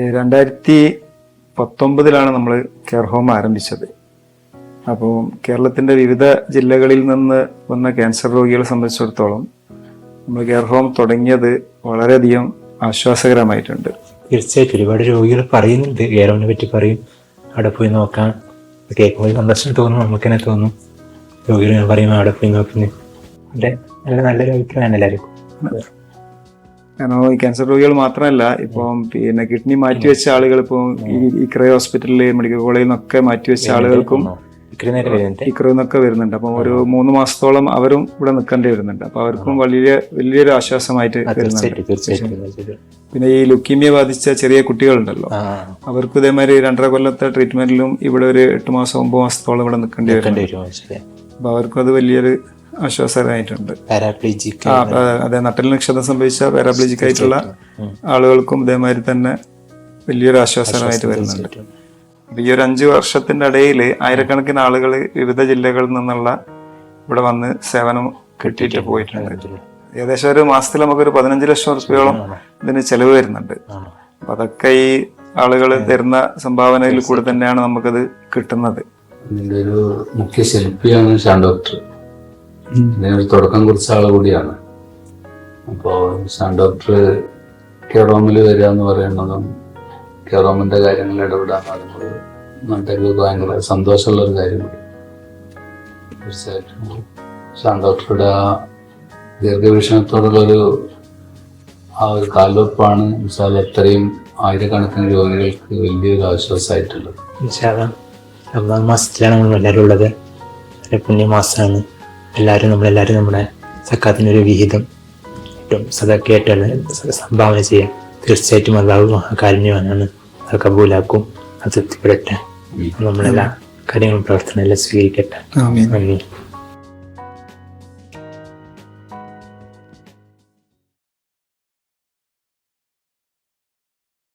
രണ്ടായിരത്തി പത്തൊമ്പതിലാണ് നമ്മൾ care home ആരംഭിച്ചത്. അപ്പോൾ കേരളത്തിന്റെ വിവിധ ജില്ലകളിൽ നിന്ന് വന്ന ക്യാൻസർ രോഗികളെ സംബന്ധിച്ചിടത്തോളം നമ്മൾ കെയർ ഹോം തുടങ്ങിയത് വളരെയധികം ആശ്വാസകരമായിട്ടുണ്ട്. തീർച്ചയായിട്ടും ഒരുപാട് രോഗികൾ പറയുന്നുണ്ട്. കെയർ ഹോമിനെ പറ്റി പറയും. അവിടെ പോയി നോക്കാം. കേൾക്കുമ്പോൾ സന്തോഷം തോന്നും. നമുക്ക് തന്നെ. തോന്നും രോഗികൾ ഞാൻ പറയും അവിടെ പോയി നോക്കുന്നു. അതെ. നല്ല നല്ലൊരു അഭിപ്രായമാണ് എല്ലാവർക്കും. കാരണം ഈ ക്യാൻസർ രോഗികൾ മാത്രമല്ല ഇപ്പം പിന്നെ കിഡ്നി മാറ്റിവെച്ച ആളുകൾ ഇപ്പം ഈ ഇക്രൈ ഹോസ്പിറ്റലിൽ മെഡിക്കൽ കോളേജിൽ നിന്നൊക്കെ മാറ്റിവെച്ച ആളുകൾക്കും വരുന്നുണ്ട്. ഇക്രയിൽ നിന്നൊക്കെ വരുന്നുണ്ട്. അപ്പം ഒരു മൂന്ന് മാസത്തോളം അവരും ഇവിടെ നിൽക്കേണ്ടി വരുന്നുണ്ട്. അപ്പൊ അവർക്കും വലിയ വലിയൊരു ആശ്വാസമായിട്ട് വരുന്നുണ്ട്. പിന്നെ ഈ ലുക്കീമിയ ബാധിച്ച ചെറിയ കുട്ടികളുണ്ടല്ലോ. അവർക്കും ഇതേമാതിരി രണ്ടര കൊല്ലത്തെ ട്രീറ്റ്മെന്റിലും ഇവിടെ ഒരു എട്ട് മാസം ഒമ്പത് മാസത്തോളം ഇവിടെ നിൽക്കേണ്ടി വരുന്നുണ്ട്. അപ്പൊ അവർക്കും അത് വലിയൊരു ആശ്വാസകരമായിട്ടുണ്ട്. പാരാപ്ലേജിക് അതെ നട്ടലിന് നിക്ഷേപം സംഭവിച്ച പാരാപ്ലജിക് ആയിട്ടുള്ള ആളുകൾക്കും ഇതേമാതിരി തന്നെ വലിയൊരു ആശ്വാസകരമായിട്ട് വരുന്നുണ്ട്. ഈ ഒരു അഞ്ചു വർഷത്തിന്റെ ഇടയിൽ ആയിരക്കണക്കിന് ആളുകൾ വിവിധ ജില്ലകളിൽ നിന്നുള്ള ഇവിടെ വന്ന് സേവനം കിട്ടിയിട്ട് പോയിട്ടുണ്ട്. ഏകദേശം ഒരു മാസത്തിൽ നമുക്കൊരു പതിനഞ്ച് ലക്ഷം റുപ്യോളം ഇതിന് ചെലവ് വരുന്നുണ്ട്. അപ്പൊ അതൊക്കെ ഈ ആളുകൾ തരുന്ന സംഭാവനയിൽ കൂടെ തന്നെയാണ് നമുക്കത് കിട്ടുന്നത്. ഒരു മുഖ്യ ശില്പിയാണ് ഡോക്ടർ ഇതിനൊരു തുടക്കം കുറിച്ച ആൾ കൂടിയാണ്. അപ്പോൾ സാൻ ഡോക്ടർ കെറോമിൽ വരിക എന്ന് പറയുന്നതും കെറോമിന്റെ കാര്യങ്ങളിൽ ഇടപെടാൻ പറയുന്നത് നാട്ടുകാർക്ക് ഭയങ്കര സന്തോഷമുള്ള ഒരു കാര്യമാണ്. തീർച്ചയായിട്ടും സാൻ ഡോക്ടറുടെ ആ ദീർഘവീക്ഷണത്തോടുള്ളൊരു ആ ഒരു കാൽവെപ്പാണ് മിസാൽ അത്രയും ആയിരക്കണക്കിന് രോഗികൾക്ക് വലിയൊരു ആശ്വാസമായിട്ടുള്ളത്. ഇൻഷാല്ലാ. റമദാൻ മാസത്തിലാണ് നമ്മൾ എല്ലാവരും ഉള്ളത് പുണ്യമാസമാണ്. എല്ലാവരും നമ്മളെല്ലാവരും നമ്മുടെ സക്കാത്തിന്റെ ഒരു വിഹിതം ഏറ്റവും സദക്കായിട്ടാണ് സംഭാവന ചെയ്യാം തീർച്ചയായിട്ടും അള്ളാഹു മഹാകാരുണ്യവാനാണ്. അത് കബൂലാക്കും. അത് തൃപ്തിപ്പെടട്ടെ. നമ്മളെല്ലാ കാര്യങ്ങളും പ്രവർത്തനം എല്ലാം സ്വീകരിക്കട്ടെ. നന്ദി